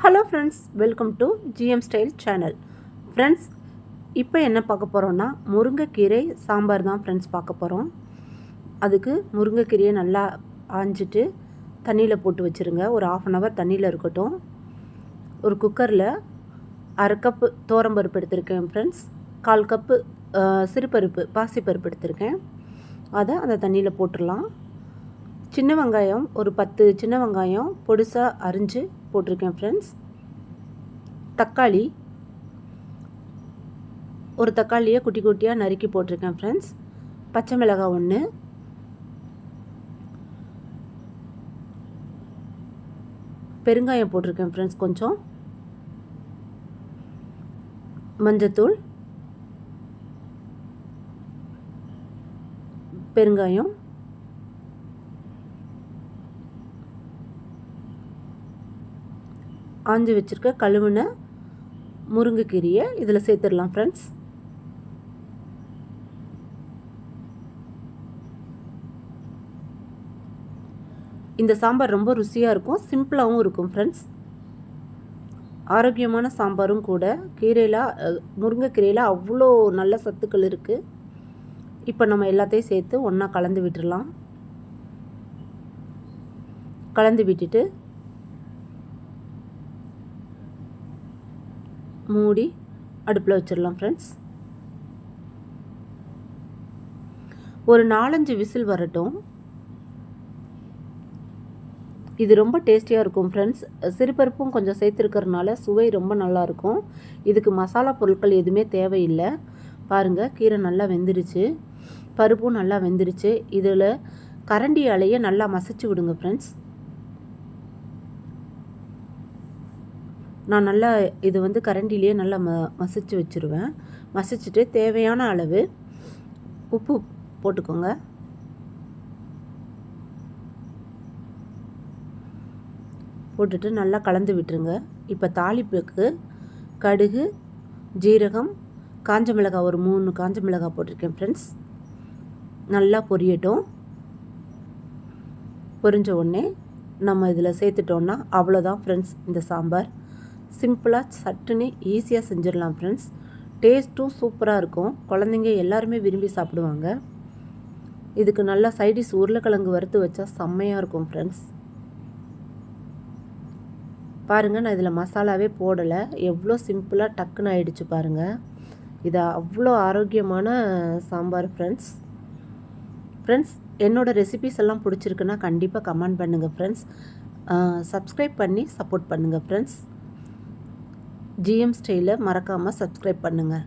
Hello friends welcome to GM style channel friends இப்போ என்ன பார்க்க போகிறோன்னா முருங்கைக்கீரை சாம்பார் தான் ஃப்ரெண்ட்ஸ் பார்க்க போகிறோம் அதுக்கு முருங்கைக்கீரையை நல்லா ஆஞ்சிட்டு தண்ணியில் போட்டு வச்சுருங்க. ஒரு ஆஃப் அன் ஹவர் தண்ணியில் இருக்கட்டும். ஒரு குக்கரில் அரை கப்பு தோரம்பருப்பு எடுத்திருக்கேன் ஃப்ரெண்ட்ஸ் கால் கப்பு சிறுபருப்பு பாசிப்பருப்பு எடுத்திருக்கேன். அதை அந்த தண்ணியில் போட்டுடலாம். சின்ன வெங்காயம் ஒரு பத்து சின்ன வெங்காயம் பொடிசாக அரிஞ்சு போட்டிருக்கேன் ஃப்ரெண்ட்ஸ் தக்காளி ஒரு தக்காளியை குட்டி குட்டியாக நறுக்கி போட்டிருக்கேன் ஃப்ரெண்ட்ஸ் பச்சை மிளகாய் ஒன்று பெருங்காயம் போட்டிருக்கேன் ஃப்ரெண்ட்ஸ் கொஞ்சம். மஞ்சத்தூள். பெருங்காயம். ஆஞ்சி வச்சுருக்க கழுவுன முருங்கைக்கீரையை இதில் சேர்த்துடலாம் ஃப்ரெண்ட்ஸ் இந்த சாம்பார் ரொம்ப ருசியாக இருக்கும் சிம்பிளாகவும் இருக்கும் ஃப்ரெண்ட்ஸ் ஆரோக்கியமான சாம்பாரும் கூட. கீரையில் முருங்கைக்கீரையில் அவ்வளோ நல்ல சத்துக்கள் இருக்குது இப்போ நம்ம எல்லாத்தையும் சேர்த்து ஒன்றா கலந்து விட்டுடலாம். கலந்து விட்டுட்டு மூடி அடுப்பில் வச்சிடலாம் ஃப்ரெண்ட்ஸ் ஒரு நாலஞ்சு விசில் வரட்டும். இது ரொம்ப டேஸ்டியாக இருக்கும் ஃப்ரெண்ட்ஸ் சிறுபருப்பும் கொஞ்சம் சேர்த்துருக்கறனால சுவை ரொம்ப நல்லாயிருக்கும் இதுக்கு மசாலா பொருட்கள் எதுவுமே தேவையில்லை. பாருங்கள் கீரை நல்லா வெந்துருச்சு. பருப்பும் நல்லா வெந்துருச்சு. இதில் கரண்டி அலையை நல்லா மசிச்சு விடுங்க ஃப்ரெண்ட்ஸ் நான் நல்லா இது வந்து கரண்டிலேயே நல்லா ம மசிச்சு வச்சுருவேன். மசிச்சுட்டு தேவையான அளவு உப்பு போட்டுக்கோங்க. போட்டுட்டு நல்லா கலந்து விட்டுருங்க. இப்போ தாளிப்புக்கு கடுகு ஜீரகம் காஞ்ச மிளகாய் ஒரு மூணு காஞ்ச மிளகாய் போட்டிருக்கேன் ஃப்ரெண்ட்ஸ் நல்லா பொரியட்டும். பொரிஞ்ச உடனே நம்ம இதில் சேர்த்துட்டோன்னா அவ்வளோதான் ஃப்ரெண்ட்ஸ் இந்த சாம்பார். சிம்பிளாக சட்டுன்னு ஈஸியாக செஞ்சிடலாம் ஃப்ரெண்ட்ஸ் டேஸ்ட்டும் சூப்பராக இருக்கும். குழந்தைங்க எல்லாருமே விரும்பி சாப்பிடுவாங்க. இதுக்கு நல்லா சைடிஷ் உருளைக்கிழங்கு வறுத்து வச்சா செம்மையாக இருக்கும் ஃப்ரெண்ட்ஸ் பாருங்கள் நான் இதில் மசாலாவே போடலை. எவ்வளோ சிம்பிளாக டக்குன்னு ஆயிடுச்சு பாருங்கள் இது அவ்வளோ ஆரோக்கியமான சாம்பார் ஃப்ரெண்ட்ஸ் ஃப்ரெண்ட்ஸ் என்னோடய ரெசிபிஸ் எல்லாம் பிடிச்சிருக்குன்னா கண்டிப்பாக கமெண்ட் பண்ணுங்கள் ஃப்ரெண்ட்ஸ் சப்ஸ்கிரைப் பண்ணி சப்போர்ட் பண்ணுங்கள் ஃப்ரெண்ட்ஸ் ஜிஎம் ஸ்டைலை மறக்காமல் சப்ஸ்கிரைப் பண்ணுங்கள்